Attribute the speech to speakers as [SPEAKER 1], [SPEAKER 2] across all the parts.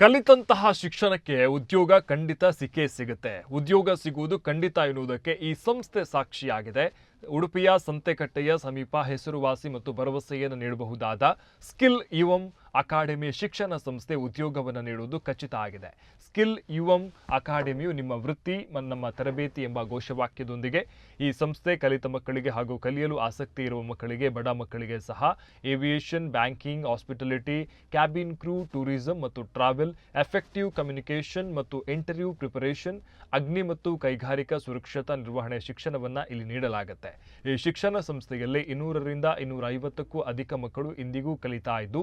[SPEAKER 1] ಕಲಿತಂತಹ ಶಿಕ್ಷಣಕ್ಕೆ ಉದ್ಯೋಗ ಖಂಡಿತ ಸಿಕ್ಕೇ ಸಿಗುತ್ತೆ. ಉದ್ಯೋಗ ಸಿಗುವುದು ಖಂಡಿತ ಎನ್ನುವುದಕ್ಕೆ ಈ ಸಂಸ್ಥೆ ಸಾಕ್ಷಿಯಾಗಿದೆ. ಉಡುಪಿಯ ಸಂತೆಕಟ್ಟೆಯ ಸಮೀಪ ಹೆಸರುವಾಸಿ ಮತ್ತು ಭರವಸೆಯನ್ನು ನೀಡಬಹುದಾದ ಸ್ಕಿಲ್ ಯುವಂ ಅಕಾಡೆಮಿ ಶಿಕ್ಷಣ ಸಂಸ್ಥೆ ಉದ್ಯೋಗವನ್ನು ನೀಡುವುದು ಖಚಿತ ಆಗಿದೆ. ಸ್ಕಿಲ್ ಯುವಂ ಅಕಾಡೆಮಿಯು ನಿಮ್ಮ ವೃತ್ತಿ ನಮ್ಮ ತರಬೇತಿ ಎಂಬ ಘೋಷವಾಕ್ಯದೊಂದಿಗೆ ಈ ಸಂಸ್ಥೆ ಕಲಿತ ಮಕ್ಕಳಿಗೆ ಹಾಗೂ ಕಲಿಯಲು ಆಸಕ್ತಿ ಇರುವ ಮಕ್ಕಳಿಗೆ, ಬಡ ಮಕ್ಕಳಿಗೆ ಸಹ aviation, banking, hospitality, cabin crew, tourism ಮತ್ತು ಟ್ರಾವೆಲ್, ಎಫೆಕ್ಟಿವ್ ಕಮ್ಯುನಿಕೇಷನ್ ಮತ್ತು ಇಂಟರ್ವ್ಯೂ ಪ್ರಿಪರೇಷನ್, ಅಗ್ನಿ ಮತ್ತು ಕೈಗಾರಿಕಾ ಸುರಕ್ಷತಾ ನಿರ್ವಹಣೆ ಶಿಕ್ಷಣವನ್ನು ಇಲ್ಲಿ ನೀಡಲಾಗುತ್ತೆ. ಈ ಶಿಕ್ಷಣ ಸಂಸ್ಥೆಯಲ್ಲಿ ಇನ್ನೂರರಿಂದ ಇನ್ನೂರ ಐವತ್ತಕ್ಕೂ ಅಧಿಕ ಮಕ್ಕಳು ಇಂದಿಗೂ ಕಲಿತಾ ಇದ್ದು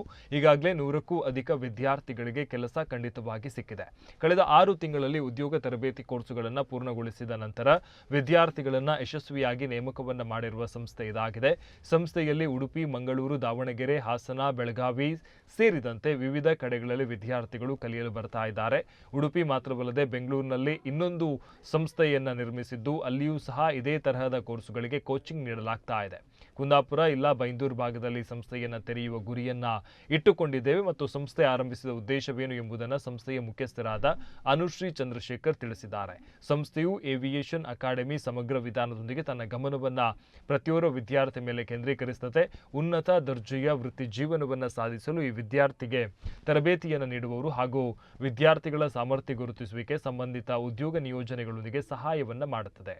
[SPEAKER 1] ಈಗಾಗಲೇ ನೂರಕ್ಕೂ ಅಧಿಕ ವಿದ್ಯಾರ್ಥಿಗಳಿಗೆ ಕೆಲಸ ಖಂಡಿತವಾಗಿ ಸಿಕ್ಕಿದೆ. ಕಳೆದ ಆರು ತಿಂಗಳಲ್ಲಿ ಉದ್ಯೋಗ ತರಬೇತಿ ಕೋರ್ಸುಗಳನ್ನು ಪೂರ್ಣಗೊಳಿಸಿದ ನಂತರ ವಿದ್ಯಾರ್ಥಿಗಳನ್ನು ಯಶಸ್ವಿಯಾಗಿ ನೇಮಕವನ್ನು ಮಾಡಿರುವ ಸಂಸ್ಥೆ ಇದಾಗಿದೆ. ಸಂಸ್ಥೆಯಲ್ಲಿ ಉಡುಪಿ, ಮಂಗಳೂರು, ದಾವಣಗೆರೆ, ಹಾಸನ, ಬೆಳಗಾವಿ ಸೇರಿದಂತೆ ವಿವಿಧ ಕಡೆಗಳಲ್ಲಿ ವಿದ್ಯಾರ್ಥಿಗಳು ಕಲಿಯಲು ಬರ್ತಾ ಇದ್ದಾರೆ. ಉಡುಪಿ ಮಾತ್ರವಲ್ಲದೆ ಬೆಂಗಳೂರಿನಲ್ಲಿ ಇನ್ನೊಂದು ಸಂಸ್ಥೆಯನ್ನು ನಿರ್ಮಿಸಿದ್ದು ಅಲ್ಲಿಯೂ ಸಹ ಇದೇ ತರಹದ ಕೋರ್ಸುಗಳಿಗೆ ಕೋಚಿಂಗ್ ನೀಡಲಾಗ್ತಾ ಇದೆ. ಕುಂದಾಪುರ, ಇಲ್ಲ ಬೈಂದೂರು ಭಾಗದಲ್ಲಿ ಸಂಸ್ಥೆಯನ್ನು ತೆರೆಯುವ ಗುರಿಯನ್ನ ಇಟ್ಟುಕೊಂಡಿದ್ದೇವೆ ಮತ್ತು ಸಂಸ್ಥೆ ಆರಂಭಿಸಿದ ಉದ್ದೇಶವೇನು ಎಂಬುದನ್ನು ಸಂಸ್ಥೆಯ ಮುಖ್ಯಸ್ಥರಾದ ಅನುಶ್ರೀ ಚಂದ್ರಶೇಖರ್ ತಿಳಿಸಿದ್ದಾರೆ. ಸಂಸ್ಥೆಯು ಏವಿಯೇಷನ್ ಅಕಾಡೆಮಿ ಸಮಗ್ರ ವಿಧಾನದೊಂದಿಗೆ ತನ್ನ ಗಮನವನ್ನು ಪ್ರತಿಯೊರ ವಿದ್ಯಾರ್ಥಿ ಮೇಲೆ ಕೇಂದ್ರೀಕರಿಸುತ್ತದೆ. ಉನ್ನತ ದರ್ಜೆಯ ವೃತ್ತಿ ಜೀವನವನ್ನು ಸಾಧಿಸಲು ಈ ವಿದ್ಯಾರ್ಥಿಗೆ ತರಬೇತಿಯನ್ನು ನೀಡುವವರು ಹಾಗೂ ವಿದ್ಯಾರ್ಥಿಗಳ ಸಾಮರ್ಥ್ಯ ಗುರುತಿಸುವಿಕೆ ಸಂಬಂಧಿತ ಉದ್ಯೋಗ ನಿಯೋಜನೆಗಳೊಂದಿಗೆ ಸಹಾಯವನ್ನು ಮಾಡುತ್ತದೆ.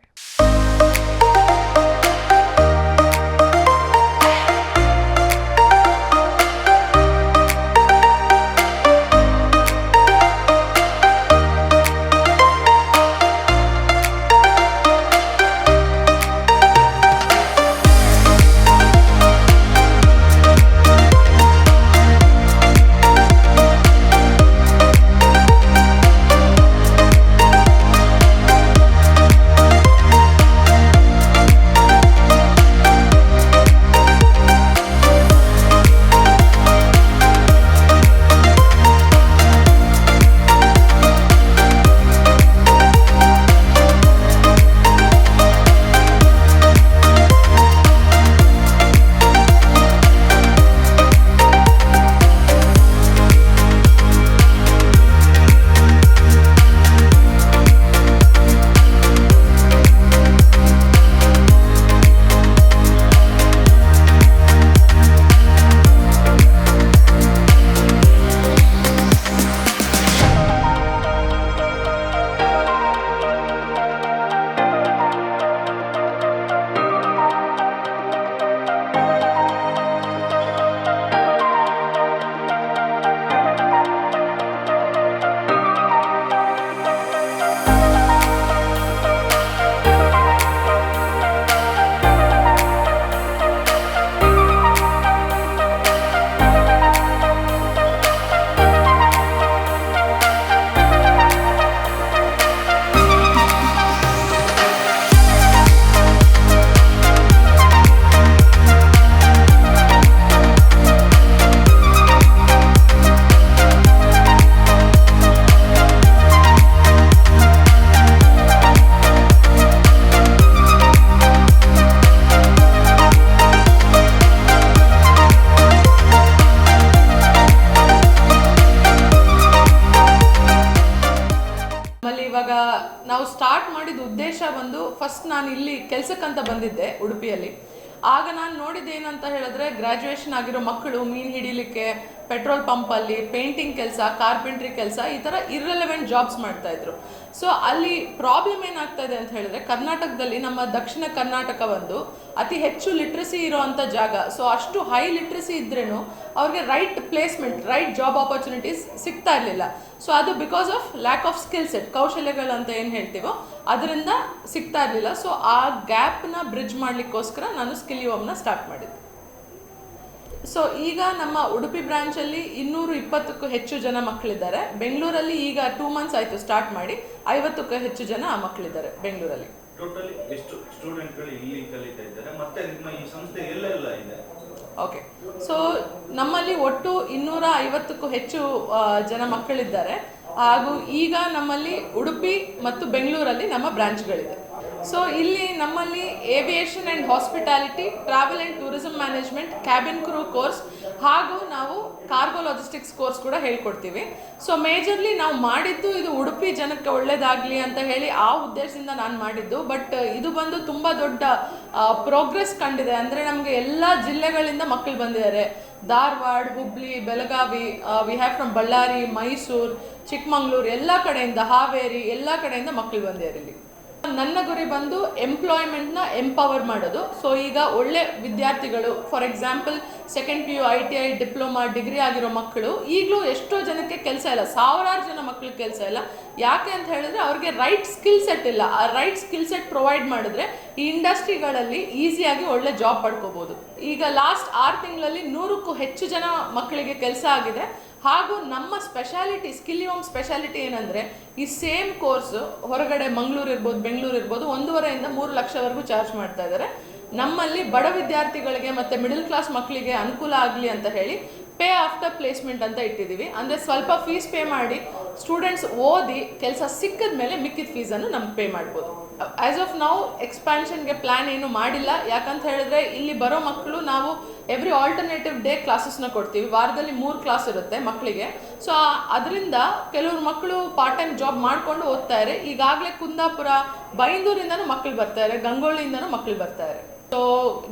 [SPEAKER 2] ನಾವು ಸ್ಟಾರ್ಟ್ ಮಾಡಿದ ಉದ್ದೇಶ ಬಂದು ಫಸ್ಟ್ ನಾನು ಇಲ್ಲಿ ಕೆಲಸಕ್ಕಂತ ಬಂದಿದ್ದೆ ಉಡುಪಿಯಲ್ಲಿ. ಆಗ ನಾನು ನೋಡಿದ್ದೇನಂತ ಹೇಳಿದ್ರೆ ಗ್ರ್ಯಾಜುಯೇಷನ್ ಆಗಿರೋ ಮಕ್ಕಳು ಮೀನು ಹಿಡಿಲಿಕ್ಕೆ ಪೆಟ್ರೋಲ್ ಪಂಪಲ್ಲಿ ಪೇಂಟಿಂಗ್ ಕೆಲಸ ಕಾರ್ಪೆಂಟ್ರಿ ಕೆಲಸ, ಈ ಥರ ಇರ್ರೆಲೆವೆಂಟ್ ಜಾಬ್ಸ್ ಮಾಡ್ತಾ ಇದ್ರು. ಸೊ ಅಲ್ಲಿ ಪ್ರಾಬ್ಲಮ್ ಏನಾಗ್ತಾ ಇದೆ ಅಂತ ಹೇಳಿದ್ರೆ, ಕರ್ನಾಟಕದಲ್ಲಿ ನಮ್ಮ ದಕ್ಷಿಣ ಕರ್ನಾಟಕ ಒಂದು ಅತಿ ಹೆಚ್ಚು ಲಿಟ್ರಸಿ ಇರೋವಂಥ ಜಾಗ. ಸೊ ಅಷ್ಟು ಹೈ ಲಿಟ್ರಸಿ ಇದ್ರೇನು ಅವ್ರಿಗೆ right placement right job opportunities ಸಿಗ್ತಾ ಇರಲಿಲ್ಲ. ಸೊ ಅದು because of lack of skill set ಕೌಶಲ್ಯಗಳು ಅಂತ ಏನು ಹೇಳ್ತೀವೋ, ಅದರಿಂದ ಸಿಗ್ತಾ ಇರಲಿಲ್ಲ. ಸೊ ಆ ಗ್ಯಾಪ್ನ ಬ್ರಿಡ್ಜ್ ಮಾಡಲಿಕ್ಕೋಸ್ಕರ ನಾನು ಸ್ಕಿಲ್ ಯುವಮ್ನ ಸ್ಟಾರ್ಟ್ ಮಾಡಿದ್ದೆ. ಸೊ ಈಗ ನಮ್ಮ ಉಡುಪಿ ಬ್ರಾಂಚಲ್ಲಿ ಇನ್ನೂರು ಇಪ್ಪತ್ತಕ್ಕೂ ಹೆಚ್ಚು ಜನ ಮಕ್ಕಳಿದ್ದಾರೆ. ಬೆಂಗಳೂರಲ್ಲಿ ಈಗ ಟೂ ಮಂತ್ಸ್ ಆಯಿತು ಸ್ಟಾರ್ಟ್ ಮಾಡಿ ಐವತ್ತಕ್ಕೂ ಹೆಚ್ಚು ಜನ ಮಕ್ಕಳಿದ್ದಾರೆ ಬೆಂಗಳೂರಲ್ಲಿ.
[SPEAKER 3] ಟೋಟಲಿ ಎಷ್ಟು ಸ್ಟೂಡೆಂಟ್ಗಳು ಇಲ್ಲಿ ಕಲಿತಾ ಇದ್ದಾರೆ ಮತ್ತೆ ನಿಮ್ಮ ಈ ಸಂಸ್ಥೆ ಎಲ್ಲೆಲ್ಲ ಇದೆ?
[SPEAKER 2] ಓಕೆ ಸೊ ನಮ್ಮಲ್ಲಿ ಒಟ್ಟು ಇನ್ನೂರ ಐವತ್ತಕ್ಕೂ ಹೆಚ್ಚು ಜನ ಮಕ್ಕಳಿದ್ದಾರೆ. ಹಾಗೂ ಈಗ ನಮ್ಮಲ್ಲಿ ಉಡುಪಿ ಮತ್ತು ಬೆಂಗಳೂರಲ್ಲಿ ನಮ್ಮ ಬ್ರಾಂಚ್ಗಳಿದೆ ಸೊ ಇಲ್ಲಿ ನಮ್ಮಲ್ಲಿ aviation and hospitality travel and tourism management cabin crew course ಹಾಗೂ ನಾವು ಕಾರ್ಗೋ ಲಾಜಿಸ್ಟಿಕ್ಸ್ ಕೋರ್ಸ್ ಕೂಡ ಹೇಳ್ಕೊಡ್ತೀವಿ. ಸೊ ಮೇಜರ್ಲಿ ನಾವು ಮಾಡಿದ್ದು ಇದು ಉಡುಪಿ ಜನಕ್ಕೆ ಒಳ್ಳೇದಾಗಲಿ ಅಂತ ಹೇಳಿ ಆ ಉದ್ದೇಶದಿಂದ ನಾನು ಮಾಡಿದ್ದು. ಬಟ್ ಇದು ಬಂದು ತುಂಬ ದೊಡ್ಡ ಪ್ರೋಗ್ರೆಸ್ ಕಂಡಿದೆ. ಅಂದರೆ ನಮಗೆ ಎಲ್ಲ ಜಿಲ್ಲೆಗಳಿಂದ ಮಕ್ಕಳು ಬಂದಿದ್ದಾರೆ. Dharwad, Hubli, Belagavi we have from Ballari, Mysuru, Chikmagalur, ಎಲ್ಲ ಕಡೆಯಿಂದ ಹಾವೇರಿ, ಎಲ್ಲ ಕಡೆಯಿಂದ ಮಕ್ಕಳು ಬಂದಿದ್ದಾರೆ ಇಲ್ಲಿ. ನನ್ನ ಗುರಿ ಬಂದು ಎಂಪ್ಲಾಯ್ಮೆಂಟ್ನ ಎಂಪವರ್ ಮಾಡೋದು. ಸೊ ಈಗ ಒಳ್ಳೆ ವಿದ್ಯಾರ್ಥಿಗಳು for example second P U I T I diploma degree ಆಗಿರೋ ಮಕ್ಕಳು, ಈಗಲೂ ಎಷ್ಟೋ ಜನಕ್ಕೆ ಕೆಲಸ ಇಲ್ಲ. ಸಾವಿರಾರು ಜನ ಮಕ್ಳಿಗೆ ಕೆಲಸ ಇಲ್ಲ. ಯಾಕೆ ಅಂತ ಹೇಳಿದ್ರೆ, ಅವ್ರಿಗೆ ರೈಟ್ ಸ್ಕಿಲ್ ಸೆಟ್ ಇಲ್ಲ. ಆ ರೈಟ್ ಸ್ಕಿಲ್ ಸೆಟ್ ಪ್ರೊವೈಡ್ ಮಾಡಿದ್ರೆ ಈ ಇಂಡಸ್ಟ್ರಿಗಳಲ್ಲಿ ಈಸಿಯಾಗಿ ಒಳ್ಳೆ ಜಾಬ್ ಪಡ್ಕೋಬೋದು. ಈಗ ಲಾಸ್ಟ್ ಆರು ತಿಂಗಳಲ್ಲಿ ನೂರಕ್ಕೂ ಹೆಚ್ಚು ಜನ ಮಕ್ಕಳಿಗೆ ಕೆಲಸ ಆಗಿದೆ. ಹಾಗೂ ನಮ್ಮ ಸ್ಪೆಷಾಲಿಟಿ ಸ್ಕಿಲ್ ಹೋಮ್ ಸ್ಪೆಷಾಲಿಟಿ ಏನಂದ್ರೆ, ಈ ಸೇಮ್ ಕೋರ್ಸ್ ಹೊರಗಡೆ ಮಂಗಳೂರು ಇರ್ಬೋದು, ಬೆಂಗಳೂರು ಇರ್ಬೋದು, ಒಂದೂವರೆಯಿಂದ ಮೂರು ಲಕ್ಷವರೆಗೂ ಚಾರ್ಜ್ ಮಾಡ್ತಾ ಇದ್ದಾರೆ ನಮ್ಮಲ್ಲಿ ಬಡ ವಿದ್ಯಾರ್ಥಿಗಳಿಗೆ ಮತ್ತೆ ಮಿಡಲ್ ಕ್ಲಾಸ್ ಮಕ್ಕಳಿಗೆ ಅನುಕೂಲ ಆಗಲಿ ಅಂತ ಹೇಳಿ ಪೇ ಆಫ್ಟರ್ ಪ್ಲೇಸ್ಮೆಂಟ್ ಅಂತ ಇಟ್ಟಿದ್ದೀವಿ. ಅಂದರೆ ಸ್ವಲ್ಪ ಫೀಸ್ ಪೇ ಮಾಡಿ ಸ್ಟೂಡೆಂಟ್ಸ್ ಓದಿ ಕೆಲಸ ಸಿಕ್ಕಿದ ಮೇಲೆ ಮಿಕ್ಕಿದ ಫೀಸನ್ನು ನಮ್ಗೆ ಪೇ ಮಾಡ್ಬೋದು. ಆ್ಯಸ್ ಆಫ್ ನಾವು ಎಕ್ಸ್ಪ್ಯಾನ್ಷನ್ಗೆ ಪ್ಲ್ಯಾನ್ ಏನು ಮಾಡಿಲ್ಲ. ಯಾಕಂತ ಹೇಳಿದ್ರೆ ಇಲ್ಲಿ ಬರೋ ಮಕ್ಕಳು ನಾವು ಎವ್ರಿ ಆಲ್ಟರ್ನೇಟಿವ್ ಡೇ ಕ್ಲಾಸಸ್ನ ಕೊಡ್ತೀವಿ. ವಾರದಲ್ಲಿ ಮೂರು ಕ್ಲಾಸ್ ಇರುತ್ತೆ ಮಕ್ಕಳಿಗೆ ಸೊ ಅದರಿಂದ ಕೆಲವರು ಮಕ್ಕಳು ಪಾರ್ಟ್ ಟೈಮ್ ಜಾಬ್ ಮಾಡ್ಕೊಂಡು ಓದ್ತಾರೆ ಈಗಾಗಲೇ ಕುಂದಾಪುರ, ಬೈಂದೂರಿಂದನೂ ಮಕ್ಕಳು ಬರ್ತಾರೆ ಗಂಗೊಳ್ಳಿಯಿಂದನೂ ಮಕ್ಕಳು ಬರ್ತಾರೆ ಸೊ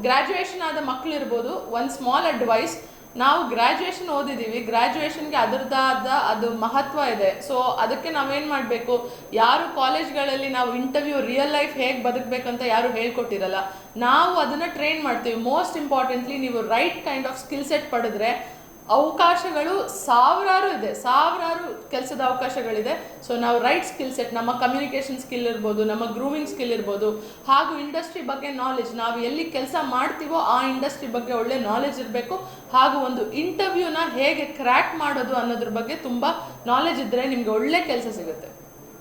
[SPEAKER 2] ಗ್ರ್ಯಾಜುಯೇಷನ್ ಆದ ಮಕ್ಕಳು ಇರ್ಬೋದು. ಒಂದು ಸ್ಮಾಲ್ ಅಡ್ವೈಸ್ ನಾವು ಗ್ರ್ಯಾಜುಯೇಷನ್ ಓದಿದ್ದೀವಿ ಗ್ರ್ಯಾಜುಯೇಷನ್ಗೆ ಅದರದ್ದಾದ ಅದು ಮಹತ್ವ ಇದೆ. ಸೊ ಅದಕ್ಕೆ ನಾವೇನು ಮಾಡಬೇಕು? ಯಾರು ಕಾಲೇಜ್ಗಳಲ್ಲಿ ನಾವು ಇಂಟರ್ವ್ಯೂ ರಿಯಲ್ ಲೈಫ್ ಹೇಗೆ ಬದುಕಬೇಕಂತ ಯಾರು ಹೇಳ್ಕೊಟ್ಟಿರಲ್ಲ. ನಾವು ಅದನ್ನು ಟ್ರೈನ್ ಮಾಡ್ತೀವಿ. ಮೋಸ್ಟ್ ಇಂಪಾರ್ಟೆಂಟ್ಲಿ ನೀವು right kind of skill set ಪಡೆದ್ರೆ ಅವಕಾಶಗಳು ಸಾವಿರಾರು ಇದೆ, ಸಾವಿರಾರು ಕೆಲಸದ ಅವಕಾಶಗಳಿದೆ. ಸೊ ನಾವು ರೈಟ್ ಸ್ಕಿಲ್ ಸೆಟ್ ನಮ್ಮ ಕಮ್ಯುನಿಕೇಷನ್ ಸ್ಕಿಲ್ ಇರ್ಬೋದು, ನಮ್ಮ ಗ್ರೂಮಿಂಗ್ ಸ್ಕಿಲ್ ಇರ್ಬೋದು, ಹಾಗೂ ಇಂಡಸ್ಟ್ರಿ ಬಗ್ಗೆ ನಾಲೆಜ್ ನಾವು ಎಲ್ಲಿ ಕೆಲಸ ಮಾಡ್ತೀವೋ ಆ ಇಂಡಸ್ಟ್ರಿ ಬಗ್ಗೆ ಒಳ್ಳೆ ನಾಲೆಜ್ ಇರಬೇಕು. ಹಾಗೂ ಒಂದು ಇಂಟರ್ವ್ಯೂನ ಹೇಗೆ ಕ್ರ್ಯಾಕ್ ಮಾಡೋದು ಅನ್ನೋದ್ರ ಬಗ್ಗೆ ತುಂಬ ನಾಲೆಜ್ ಇದ್ದರೆ ನಿಮಗೆ ಒಳ್ಳೆ ಕೆಲಸ ಸಿಗುತ್ತೆ.